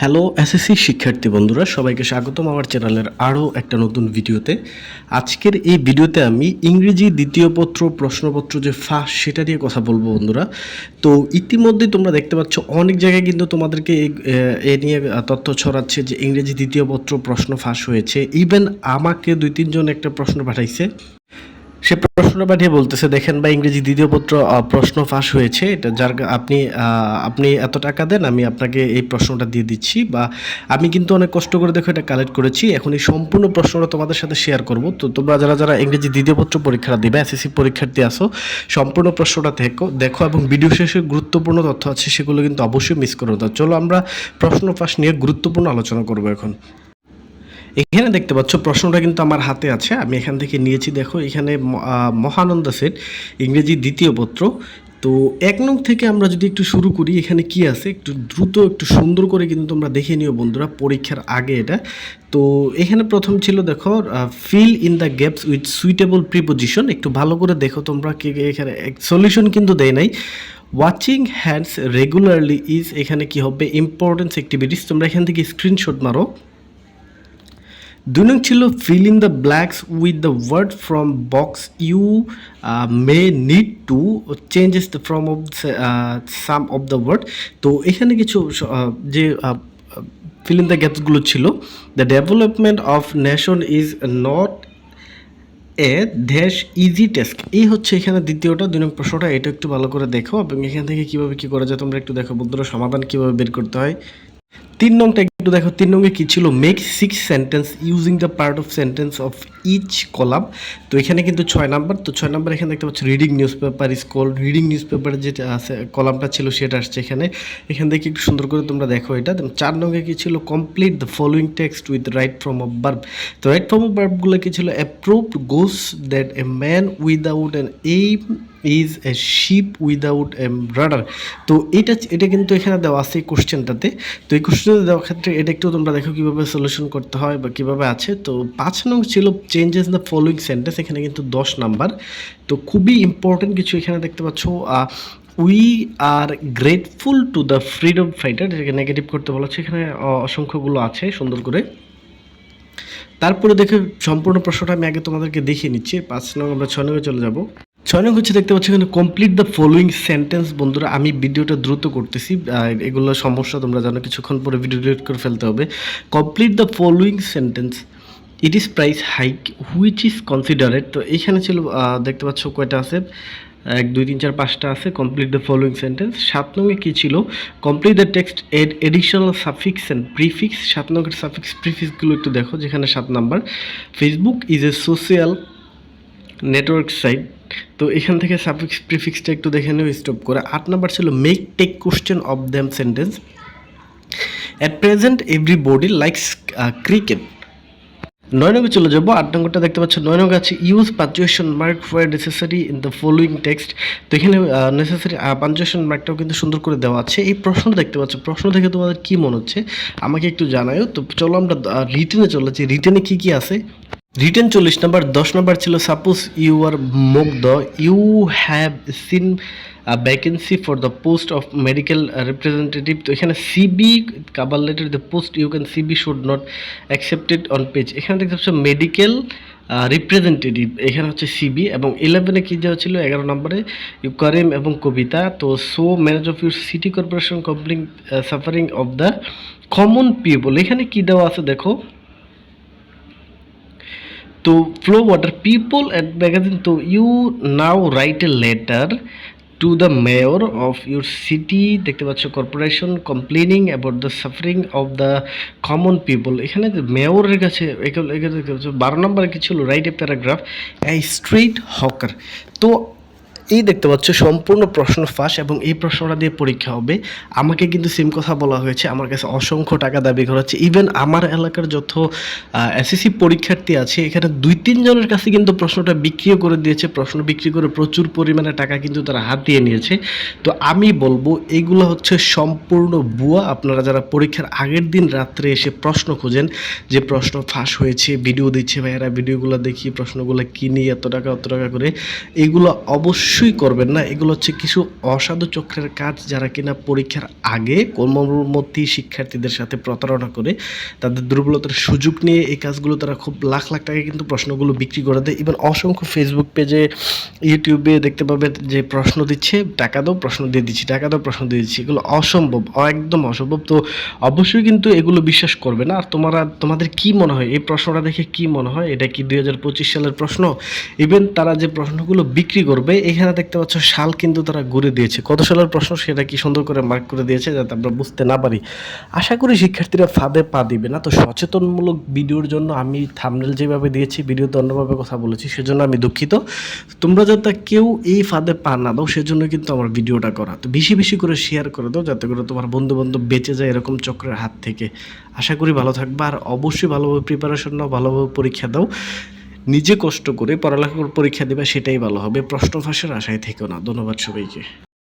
Hello SSC শিক্ষার্থী বন্ধুরা, সবাইকে স্বাগতম আমার চ্যানেলের আরও একটা নতুন ভিডিওতে। আজকের এই ভিডিওতে আমি ইংরেজি দ্বিতীয় পত্র, প্রশ্নপত্র যে ফাঁস সেটা নিয়ে কথা বলব বন্ধুরা। তো ইতিমধ্যে তোমরা দেখতে পাচ্ছ, অনেক জায়গায় কিন্তু তোমাদেরকে এ নিয়ে তথ্য ছড়াচ্ছে যে ইংরেজি দ্বিতীয় পত্র, প্রশ্ন ফাঁস হয়েছে। ইভেন আমাকে দুই তিনজন একটা প্রশ্ন পাঠাইছে। সে প্রশ্নটা পাঠিয়ে বলতেছে, দেখেন বা ইংরেজি দ্বিতীয় পত্র প্রশ্ন ফাঁস হয়েছে। এটা যার আপনি আপনি এত টাকা দেন, আমি আপনাকে এই প্রশ্নটা দিয়ে দিচ্ছি বা আমি কিন্তু অনেক কষ্ট করে দেখো এটা কালেক্ট করেছি। এখন এই সম্পূর্ণ প্রশ্নটা তোমাদের সাথে শেয়ার করব। তো তোমরা যারা যারা ইংরেজি দ্বিতীয় পত্র পরীক্ষা দিবে এসএসসি পরীক্ষার্থী আসো সম্পূর্ণ প্রশ্নটা দেখো দেখো এবং ভিডিও শেষে গুরুত্বপূর্ণ তথ্য আছে, সেগুলো কিন্তু অবশ্যই মিস করো। না চলো আমরা প্রশ্ন ফাঁস নিয়ে গুরুত্বপূর্ণ আলোচনা করব এখন। এখানে দেখতে পাচ্ছ, প্রশ্নটা কিন্তু আমার হাতে আছে, আমি এখান থেকে নিয়েছি। দেখো, এখানে মহানন্দা সেট ইংরেজি দ্বিতীয় পত্র। তো এক নং থেকে আমরা যদি একটু শুরু করি, এখানে কি আছে? একটু দ্রুত, একটু সুন্দর করে কিন্তু তোমরা দেখে নিও বন্ধুরা, পরীক্ষার আগে এটা। তো এখানে প্রথম ছিল, দেখো fill in the gaps with suitable preposition একটু ভালো করে দেখো তোমরা কি এখানে সলিউশন কিন্তু দেয় নাই। ওয়াচিং হ্যান্ডস রেগুলারলি ইজ এখানে কি হবে? ইম্পর্টেন্স অ্যাক্টিভিটিস তোমরা এখান থেকে স্ক্রিনশট মারো। দুই নং ছিল fill in the blanks with the word from box you may need to changes from of some of the word তো এখানে কিছু যে ফিল ইন দ্য গ্যাপসগুলো ছিল the development of nation is not a দেশ ইজি টেস্ক এই হচ্ছে এখানে দ্বিতীয়টা দুই নম্বর প্রশ্নটা, এটা একটু ভালো করে দেখো, এবং এখান থেকে কীভাবে কি করা যায়, তোমরা একটু দেখো, বন্ধুরা সমাধান কীভাবে বের করতে হয়। তিন নংটা একটু দেখো, তিন নঙ্গে কী ছিল? Make six sentence using the part of sentence of each column তো এখানে কিন্তু ছয় নাম্বার, তো ছয় নাম্বার এখানে দেখতে পাচ্ছ reading newspaper is call reading news পেপারে যেটা আছে কলামটা ছিল সেটা আসছে এখানে। এখান থেকে একটু সুন্দর করে তোমরা দেখো এটা। চার নঙ্গে কি ছিল? Complete the following text with right form of verb তো রাইট ফর্ম অফ বার্বগুলো কি ছিল? A proverb goes that a man without an aim is a ship without a rudder তো এটা এটা কিন্তু এখানে দেওয়া আছে এই কোশ্চেনটাতে তো এই কোশ্চেনটা দেওয়ার ক্ষেত্রে এটা একটু তোমরা দেখো কীভাবে সলিউশন করতে হয় বা কীভাবে আছে। তো পাঁচ নং ছিল চেঞ্জেস দ্য ফলোয়িং সেন্টেন্স এখানে কিন্তু দশ নাম্বার। তো খুবই ইম্পর্টেন্ট কিছু এখানে দেখতে পাচ্ছ we are grateful to the freedom fighter যেটাকে নেগেটিভ করতে বলা হচ্ছে এখানে অসংখ্যগুলো আছে সুন্দর করে। তারপরে দেখে সম্পূর্ণ প্রশ্নটা আমি আগে তোমাদেরকে দেখিয়ে নিচ্ছি। পাঁচ নং আমরা ছয় নঙ্গে চলে যাব। ছয় নং হচ্ছে দেখতে পাচ্ছি এখানে কমপ্লিট দ্য ফলোয়িং সেন্টেন্স বন্ধুরা, আমি ভিডিওটা দ্রুত করতেছি। এগুলো সমস্যা, তোমরা জানো, কিছুক্ষণ পরে ভিডিও ডিলিট করে ফেলতে হবে। Complete the following sentence it is price hike which is considered তো এইখানে ছিল দেখতে পাচ্ছ কয়টা আছে? এক, দুই, তিন, চার, পাঁচটা আছে। কমপ্লিট দ্য ফলোয়িং সেন্টেন্স সাত নঙ্গে কী ছিল? Complete the text add additional suffix and prefix সাত নঙ্গের সাফিক্স প্রিফিক্সগুলো একটু দেখো, যেখানে সাত number. Facebook is a social network site তো এখান থেকে সাফিক্স প্রিফিক্সটা একটু দেখে নেও স্টপ করে। আট নাম্বার ছিল make tag question of them sentence at present everybody likes cricket নয় নম্বর চলে যাব, আট নম্বরটা দেখতে পাচ্ছ, নয় নম্বর আছে use punctuation mark for necessary in the following text তো এখানে নেসেসারি পাঞ্চুয়েশন মার্কটাও কিন্তু সুন্দর করে দেওয়া আছে। এই প্রশ্ন দেখতে পাচ্ছ, প্রশ্ন থেকে তোমাদের কি মনে হচ্ছে? আমাকে একটু জানাও তো চলো আমরা রিটেনে চলেছি রিটেনে কি কি আছে? রিটেন চল্লিশ নাম্বার দশ নাম্বার ছিল suppose you are Mugdha you have seen vacancy for the post of medical representative তো এখানে CV cover letter the post you can CV should not accepted on page এখানে দেখতে পাচ্ছ মেডিকেল রিপ্রেজেন্টেটিভ এখানে হচ্ছে CB এবং ইলেভেনে কী দেওয়া ছিল? এগারো নম্বরে ইউ করিম এবং কবিতা, তো so manage of your city corporation complaining suffering of the common people এখানে কি দেওয়া আছে দেখো? তো flow water people at magazine তো you now write a letter to the mayor of your city দেখতে পাচ্ছ corporation complaining about the suffering of the common people এখানে মেয়রের কাছে বারো নম্বরে কিছু write a paragraph a street hawker তো এই দেখতে পাচ্ছ, সম্পূর্ণ প্রশ্ন ফাঁস এবং এই প্রশ্নটা দিয়ে পরীক্ষা হবে। আমাকে কিন্তু সেম কথা বলা হয়েছে, আমার কাছে অসংখ্য টাকা দাবি করা হচ্ছে। ইভেন আমার এলাকার যত এসএসসি পরীক্ষার্থী আছে, এখানে দুই তিনজনের কাছে কিন্তু প্রশ্নটা বিক্রিও করে দিয়েছে। প্রশ্ন বিক্রি করে প্রচুর পরিমাণে টাকা কিন্তু তারা হাতিয়ে নিয়েছে। তো আমি বলব এইগুলো হচ্ছে সম্পূর্ণ বুয়া আপনারা যারা পরীক্ষার আগের দিন রাত্রে এসে প্রশ্ন খোঁজেন, যে প্রশ্ন ফাঁস হয়েছে ভিডিও দিচ্ছে ভাইয়েরা ভিডিওগুলো দেখি, প্রশ্নগুলো কিনি, এত টাকা, অত টাকা করে, এগুলো অবশ্যই অবশ্যই করবেন না। এগুলো হচ্ছে কিছু অসাধু চক্রের কাজ যারা কিনা পরীক্ষার আগে কর্মমূর্তি শিক্ষার্থীদের সাথে প্রতারণা করে তাদের দুর্বলতার সুযোগ নিয়ে এই কাজগুলো তারা খুব লাখ লাখ টাকা কিন্তু প্রশ্নগুলো বিক্রি করে দেয়। ইভেন অসংখ্য ফেসবুক পেজে ইউটিউবে দেখতে পাবে যে প্রশ্ন দিচ্ছে, টাকা দাও, প্রশ্ন দিয়ে দিচ্ছি, টাকা দাও, প্রশ্ন দিয়ে দিচ্ছি। এগুলো অসম্ভব, একদম অসম্ভব। তো অবশ্যই কিন্তু এগুলো বিশ্বাস করবে না। আর তোমরা, তোমাদের কি মনে হয়? এই প্রশ্নটা দেখে কি মনে হয়? এটা কি দুই হাজার পঁচিশ সালের প্রশ্ন? ইভেন তারা যে প্রশ্নগুলো বিক্রি করবে, এখানে দেখতে পাচ্ছ সাল কিন্তু তারা ঘুরে দিয়েছে। কত সালের প্রশ্ন সেটা কি সুন্দর করে মার্ক করে দিয়েছে যাতে আমরা বুঝতে না পারি। আশা করি শিক্ষার্থীরা ফাঁদে পা দিবে না। তো সচেতনমূলক ভিডিওর জন্য আমি থামনেল যেভাবে দিয়েছি, ভিডিওতে অন্যভাবে কথা বলেছি, সেজন্য আমি দুঃখিত। তোমরা যাতে কেউ এই ফাঁদে পা না দাও, সেজন্য কিন্তু আমার ভিডিওটা করা। তো বেশি বেশি করে শেয়ার করে দাও, যাতে করে তোমার বন্ধু বান্ধব বেঁচে যায় এরকম চক্রের হাত থেকে। আশা করি ভালো থাকবে, আর অবশ্যই ভালোভাবে প্রিপারেশন নাও, ভালোভাবে পরীক্ষা দাও। নিজে কষ্ট করে পড়ালেখার পরীক্ষা দেবে, সেটাই ভালো হবে। প্রশ্ন ফাঁসের আশায় থেকে না। ধন্যবাদ সবাইকে।